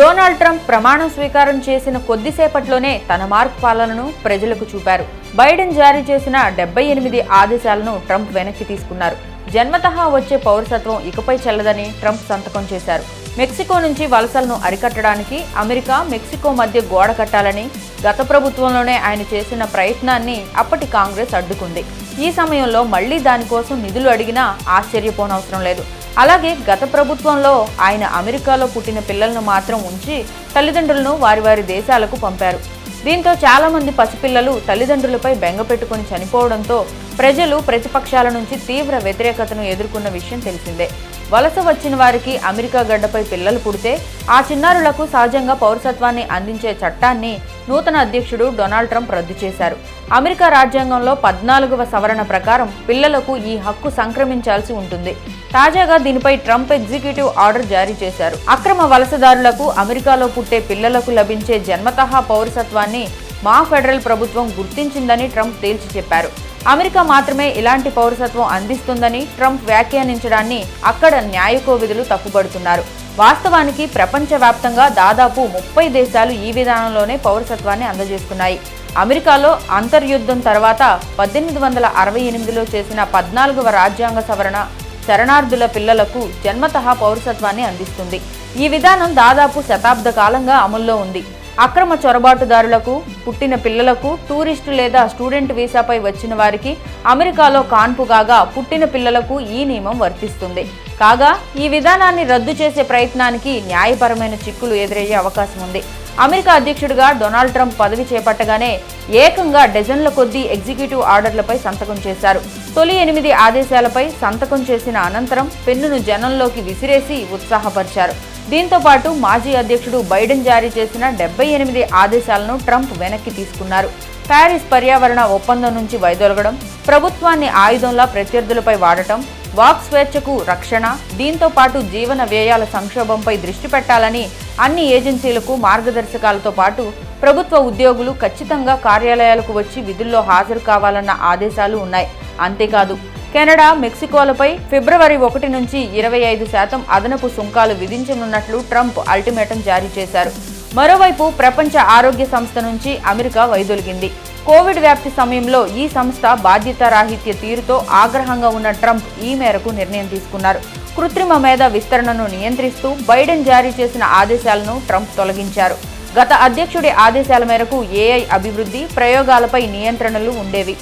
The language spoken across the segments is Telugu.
డొనాల్డ్ ట్రంప్ ప్రమాణ స్వీకారం చేసిన కొద్దిసేపట్లోనే తన మార్క్ పాలనను ప్రజలకు చూపారు. బైడెన్ జారీ చేసిన డెబ్బై ఎనిమిది ఆదేశాలను ట్రంప్ వెనక్కి తీసుకున్నారు. జన్మతహా వచ్చే పౌరసత్వం ఇకపై చెల్లదని ట్రంప్ సంతకం చేశారు. మెక్సికో నుంచి వలసలను అరికట్టడానికి అమెరికా మెక్సికో మధ్య గోడ కట్టాలని గత ప్రభుత్వంలోనే ఆయన చేసిన ప్రయత్నాన్ని అప్పటి కాంగ్రెస్ అడ్డుకుంది. ఈ సమయంలో మళ్ళీ దానికోసం నిధులు అడిగినా ఆశ్చర్యపోనవసరం లేదు. అలాగే గత ప్రభుత్వంలో ఆయన అమెరికాలో పుట్టిన పిల్లలను మాత్రం ఉంచి తల్లిదండ్రులను వారి వారి దేశాలకు పంపారు. దీంతో చాలామంది పసిపిల్లలు తల్లిదండ్రులపై బెంగ పెట్టుకుని చనిపోవడంతో ప్రజలు ప్రతిపక్షాల నుంచి తీవ్ర వ్యతిరేకతను ఎదుర్కొన్న విషయం తెలిసిందే. వలస వచ్చిన వారికి అమెరికా గడ్డపై పిల్లలు పుడితే ఆ చిన్నారులకు సహజంగా పౌరసత్వాన్ని అందించే చట్టాన్ని నూతన అధ్యక్షుడు డొనాల్డ్ ట్రంప్ రద్దు చేశారు. అమెరికా రాజ్యాంగంలో పద్నాలుగవ సవరణ ప్రకారం పిల్లలకు ఈ హక్కు సంక్రమించాల్సి ఉంటుంది. తాజాగా దీనిపై ట్రంప్ ఎగ్జిక్యూటివ్ ఆర్డర్ జారీ చేశారు. అక్రమ వలసదారులకు అమెరికాలో పుట్టే పిల్లలకు లభించే జన్మతహా పౌరసత్వాన్ని మా ఫెడరల్ ప్రభుత్వం గుర్తించిందని ట్రంప్ తేల్చి చెప్పారు. అమెరికా మాత్రమే ఇలాంటి పౌరసత్వం అందిస్తుందని ట్రంప్ వ్యాఖ్యానించడాన్ని అక్కడ న్యాయకోవిధులు తప్పుపడుతున్నారు వాస్తవానికి ప్రపంచవ్యాప్తంగా దాదాపు ముప్పై దేశాలు ఈ విధానంలోనే పౌరసత్వాన్ని అందజేస్తున్నాయి అమెరికాలో అంతర్యుద్ధం తర్వాత పద్దెనిమిది వందల అరవై ఎనిమిదిలో చేసిన పద్నాలుగవ రాజ్యాంగ సవరణ శరణార్థుల పిల్లలకు జన్మతహా పౌరసత్వాన్ని అందిస్తుంది. ఈ విధానం దాదాపు శతాబ్ద కాలంగా అమల్లో ఉంది. అక్రమ చొరబాటుదారులకు పుట్టిన పిల్లలకు టూరిస్టు లేదా స్టూడెంట్ వీసాపై వచ్చిన వారికి అమెరికాలో కాన్పు కాగా పుట్టిన పిల్లలకు ఈ నియమం వర్తిస్తుంది. కాగా ఈ విధానాన్ని రద్దు చేసే ప్రయత్నానికి న్యాయపరమైన చిక్కులు ఎదురయ్యే అవకాశం ఉంది. అమెరికా అధ్యక్షుడిగా డొనాల్డ్ ట్రంప్ పదవి చేపట్టగానే ఏకంగా డజన్ల కొద్దీ ఎగ్జిక్యూటివ్ ఆర్డర్లపై సంతకం చేశారు. తొలి ఎనిమిది ఆదేశాలపై సంతకం చేసిన అనంతరం పెన్నును జనంలోకి విసిరేసి ఉత్సాహపరిచారు. దీంతో పాటు మాజీ అధ్యక్షుడు బైడెన్ జారీ చేసిన డెబ్బై ఎనిమిది ఆదేశాలను ట్రంప్ వెనక్కి తీసుకున్నారు. ప్యారిస్ పర్యావరణ ఒప్పందం నుంచి వైదొలగడం ప్రభుత్వాన్ని ఆయుధంలా ప్రత్యర్థులపై వాడటం వాక్ స్వేచ్ఛకు రక్షణ దీంతో పాటు జీవన వ్యయాల సంక్షోభంపై దృష్టి పెట్టాలని అన్ని ఏజెన్సీలకు మార్గదర్శకాలతో పాటు ప్రభుత్వ ఉద్యోగులు ఖచ్చితంగా కార్యాలయాలకు వచ్చి విధుల్లో హాజరు కావాలన్న ఆదేశాలు ఉన్నాయి. అంతేకాదు కెనడా మెక్సికోలపై ఫిబ్రవరి ఒకటి నుంచి ఇరవై ఐదు శాతం అదనపు సుంకాలు విధించనున్నట్లు ట్రంప్ అల్టిమేటం జారీ చేశారు. మరోవైపు ప్రపంచ ఆరోగ్య సంస్థ నుంచి అమెరికా వైదొలిగింది. కోవిడ్ వ్యాప్తి సమయంలో ఈ సంస్థ బాధ్యతారాహిత్య తీరుతో ఆగ్రహంగా ఉన్న ట్రంప్ ఈ మేరకు నిర్ణయం తీసుకున్నారు. కృత్రిమ మేధ విస్తరణను నియంత్రిస్తూ బైడెన్ జారీ చేసిన ఆదేశాలను ట్రంప్ తొలగించారు. గత అధ్యక్షుడి ఆదేశాల మేరకు ఏఐ అభివృద్ధి ప్రయోగాలపై నియంత్రణలు ఉండేవి.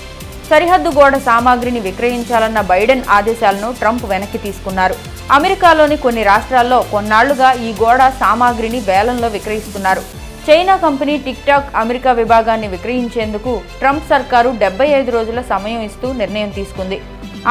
సరిహద్దు గోడ సామాగ్రిని విక్రయించాలన్న బైడెన్ ఆదేశాలను ట్రంప్ వెనక్కి తీసుకున్నారు. అమెరికాలోని కొన్ని రాష్ట్రాల్లో కొన్నాళ్ళుగా ఈ గోడ సామాగ్రిని వేలంలో విక్రయిస్తున్నారు. China company TikTok America విభాగాన్ని విక్రయించేందుకు ట్రంప్ సర్కారు డెబ్బై ఐదు రోజుల సమయం ఇస్తూ నిర్ణయం తీసుకుంది.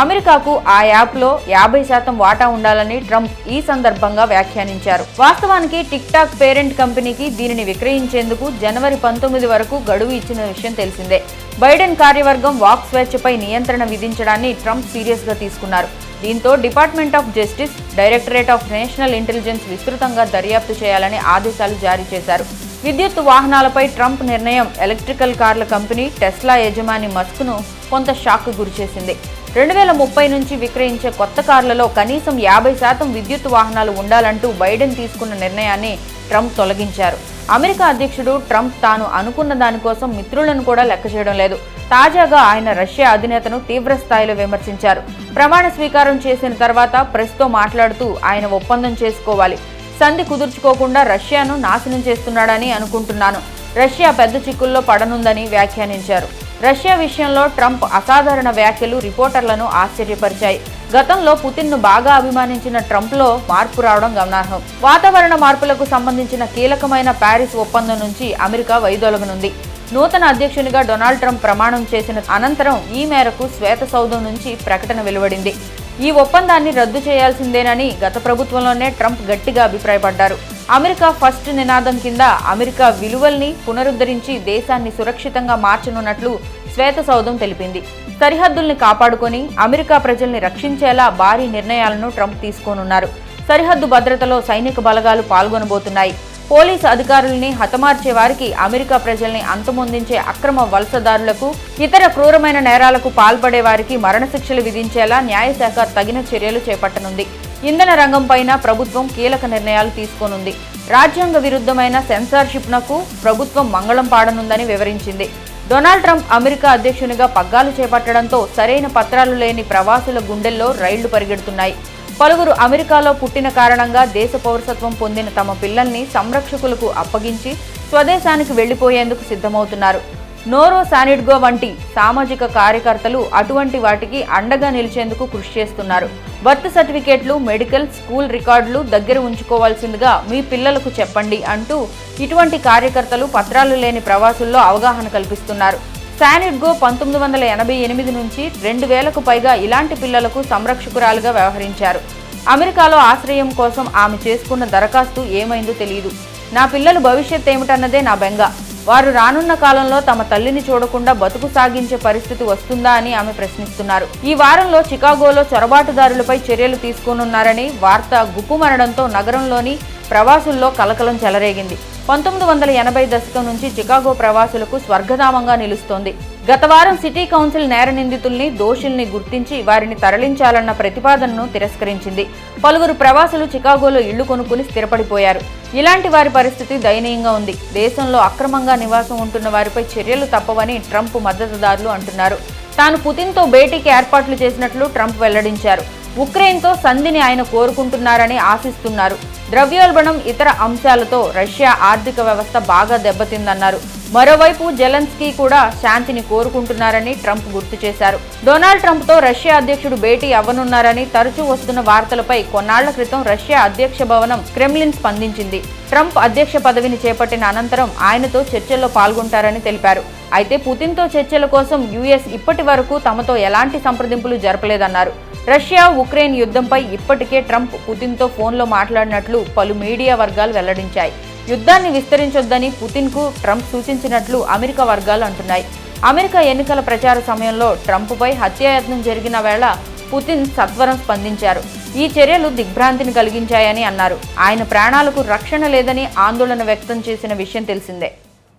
అమెరికాకు ఆ యాప్లో యాభై శాతం వాటా ఉండాలని ట్రంప్ ఈ సందర్భంగా వ్యాఖ్యానించారు. వాస్తవానికి టిక్ టాక్ పేరెంట్ కంపెనీకి దీనిని విక్రయించేందుకు జనవరి పంతొమ్మిది వరకు గడువు ఇచ్చిన విషయం తెలిసిందే. బైడెన్ కార్యవర్గం వాక్ స్వేచ్ఛపై నియంత్రణ విధించడాన్ని ట్రంప్ సీరియస్గా తీసుకున్నారు. దీంతో department of justice directorate of national intelligence విస్తృతంగా దర్యాప్తు చేయాలని ఆదేశాలు జారీ చేశారు. విద్యుత్ వాహనాలపై ట్రంప్ నిర్ణయం ఎలక్ట్రికల్ కార్ల కంపెనీ టెస్లా యజమాని మస్క్ను కొంత షాక్ గురిచేసింది. రెండు వేల ముప్పై నుంచి విక్రయించే కొత్త కార్లలో కనీసం యాభై శాతం విద్యుత్ వాహనాలు ఉండాలంటూ బైడెన్ తీసుకున్న నిర్ణయాన్ని ట్రంప్ తొలగించారు. అమెరికా అధ్యక్షుడు ట్రంప్ తాను అనుకున్న దానికోసం మిత్రులను కూడా లెక్క చేయడం లేదు. తాజాగా ఆయన రష్యా అధినేతను తీవ్ర స్థాయిలో విమర్శించారు. ప్రమాణ స్వీకారం చేసిన తర్వాత ప్రెస్తో మాట్లాడుతూ ఆయన ఒప్పందం చేసుకోవాలి. సంధి కుదుర్చుకోకుండా రష్యాను నాశనం చేస్తున్నాడని అనుకుంటున్నాను. రష్యా పెద్ద చిక్కుల్లో పడనుందని వ్యాఖ్యానించారు. రష్యా విషయంలో ట్రంప్ అసాధారణ వ్యాఖ్యలు రిపోర్టర్లను ఆశ్చర్యపరిచాయి. గతంలో పుతిన్ను బాగా అభిమానించిన ట్రంప్లో మార్పు రావడం గమనార్హం. వాతావరణ మార్పులకు సంబంధించిన కీలకమైన ప్యారిస్ ఒప్పందం నుంచి అమెరికా వైదొలగనుంది. నూతన అధ్యక్షునిగా డొనాల్డ్ ట్రంప్ ప్రమాణం చేసిన అనంతరం ఈ మేరకు శ్వేత సౌధం నుంచి ప్రకటన వెలువడింది. ఈ ఒప్పందాన్ని రద్దు చేయాల్సిందేనని గత ప్రభుత్వంలోనే ట్రంప్ గట్టిగా అభిప్రాయపడ్డారు. అమెరికా ఫస్ట్ నినాదం కింద అమెరికా విలువల్ని పునరుద్ధరించి దేశాన్ని సురక్షితంగా మార్చనున్నట్లు శ్వేత సౌధం తెలిపింది. సరిహద్దుల్ని కాపాడుకొని అమెరికా ప్రజల్ని రక్షించేలా భారీ నిర్ణయాలను ట్రంప్ తీసుకోనున్నారు. సరిహద్దు భద్రతలో సైనిక బలగాలు పాల్గొనబోతున్నాయి. పోలీసు అధికారుల్ని హతమార్చే వారికి అమెరికా ప్రజల్ని అంతమొందించే అక్రమ వలసదారులకు ఇతర క్రూరమైన నేరాలకు పాల్పడే వారికి మరణశిక్షలు విధించేలా న్యాయశాఖ తగిన చర్యలు చేపట్టనుంది. ఇంధన రంగంపైన ప్రభుత్వం కీలక నిర్ణయాలు తీసుకోనుంది. రాజ్యాంగ విరుద్ధమైన సెన్సార్షిప్నకు ప్రభుత్వం మంగళం పాడనుందని వివరించింది. డొనాల్డ్ ట్రంప్ అమెరికా అధ్యక్షునిగా పగ్గాలు చేపట్టడంతో సరైన పత్రాలు లేని ప్రవాసుల గుండెల్లో రైళ్ళు పరిగెడుతున్నాయి. పలువురు అమెరికాలో పుట్టిన కారణంగా దేశ పౌరసత్వం పొందిన తమ పిల్లల్ని సంరక్షకులకు అప్పగించి స్వదేశానికి వెళ్ళిపోయేందుకు సిద్ధమవుతున్నారు. నోరో సానిడ్గో వంటి సామాజిక కార్యకర్తలు అటువంటి వాటికి అండగా నిలిచేందుకు కృషి చేస్తున్నారు. బర్త్ సర్టిఫికేట్లు మెడికల్ స్కూల్ రికార్డులు దగ్గర ఉంచుకోవాల్సిందిగా మీ పిల్లలకు చెప్పండి అంటూ ఇటువంటి కార్యకర్తలు పత్రాలు లేని ప్రవాసుల్లో అవగాహన కల్పిస్తున్నారు. శానిడ్గో పంతొమ్మిది వందల ఎనభై ఎనిమిది నుంచి రెండు వేలకు పైగా ఇలాంటి పిల్లలకు సంరక్షకురాలుగా వ్యవహరించారు. అమెరికాలో ఆశ్రయం కోసం ఆమె చేసుకున్న దరఖాస్తు ఏమైందో తెలియదు నా పిల్లల భవిష్యత్ ఏమిటన్నదే నా బెంగ. వారు రానున్న కాలంలో తమ తల్లిని చూడకుండా బతుకు సాగించే పరిస్థితి వస్తుందా అని ఆమె ప్రశ్నిస్తున్నారు. ఈ వారంలో చికాగోలో చొరబాటుదారులపై చర్యలు తీసుకోనున్నారని వార్త గుప్పుమనడంతో నగరంలోని ప్రవాసుల్లో కలకలం చెలరేగింది. పంతొమ్మిది వందల ఎనభై దశకం నుంచి చికాగో ప్రవాసులకు స్వర్గధామంగా నిలుస్తోంది. గత వారం సిటీ కౌన్సిల్ నేర నిందితుల్ని దోషుల్ని గుర్తించి వారిని తరలించాలన్న ప్రతిపాదనను తిరస్కరించింది. పలువురు ప్రవాసులు చికాగోలో ఇళ్ళు కొనుక్కుని స్థిరపడిపోయారు. ఇలాంటి వారి పరిస్థితి దయనీయంగా ఉంది. దేశంలో అక్రమంగా నివాసం ఉంటున్న వారిపై చర్యలు తప్పవని ట్రంప్ మద్దతుదారులు అంటున్నారు. తాను పుతిన్తో భేటీకి ఏర్పాట్లు చేసినట్లు ట్రంప్ వెల్లడించారు. ఉక్రెయిన్తో సంధిని ఆయన కోరుకుంటున్నారని ఆశిస్తున్నారు. ద్రవ్యోల్బణం ఇతర అంశాలతో రష్యా ఆర్థిక వ్యవస్థ బాగా దెబ్బతిందన్నారు. మరోవైపు జెలెన్స్కీ కూడా శాంతిని కోరుకుంటున్నారని ట్రంప్ గుర్తు చేశారు. డొనాల్డ్ ట్రంప్తో రష్యా అధ్యక్షుడు భేటీ అవ్వనున్నారని తరచూ వస్తున్న వార్తలపై కొన్నాళ్ళ క్రితం రష్యా అధ్యక్ష భవనం క్రెమ్లిన్ స్పందించింది. ట్రంప్ అధ్యక్ష పదవిని చేపట్టిన అనంతరం ఆయనతో చర్చల్లో పాల్గొంటారని తెలిపారు. అయితే పుతిన్తో చర్చల కోసం యుఎస్ ఇప్పటి వరకు తమతో ఎలాంటి సంప్రదింపులు జరపలేదన్నారు. రష్యా ఉక్రెయిన్ యుద్ధంపై ఇప్పటికే ట్రంప్ పుతిన్తో ఫోన్లో మాట్లాడినట్లు పలు మీడియా వర్గాలు వెల్లడించాయి. యుద్ధాన్ని విస్తరించొద్దని పుతిన్కు ట్రంప్ సూచించినట్లు అమెరికా వర్గాలు అంటున్నాయి. అమెరికా ఎన్నికల ప్రచార సమయంలో ట్రంప్పై హత్యాయత్నం జరిగిన వేళ పుతిన్ సత్వరం స్పందించారు. ఈ చర్యలు దిగ్భ్రాంతిని కలిగించాయని అన్నారు. ఆయన ప్రాణాలకు రక్షణ లేదని ఆందోళన వ్యక్తం చేసిన విషయం తెలిసిందే.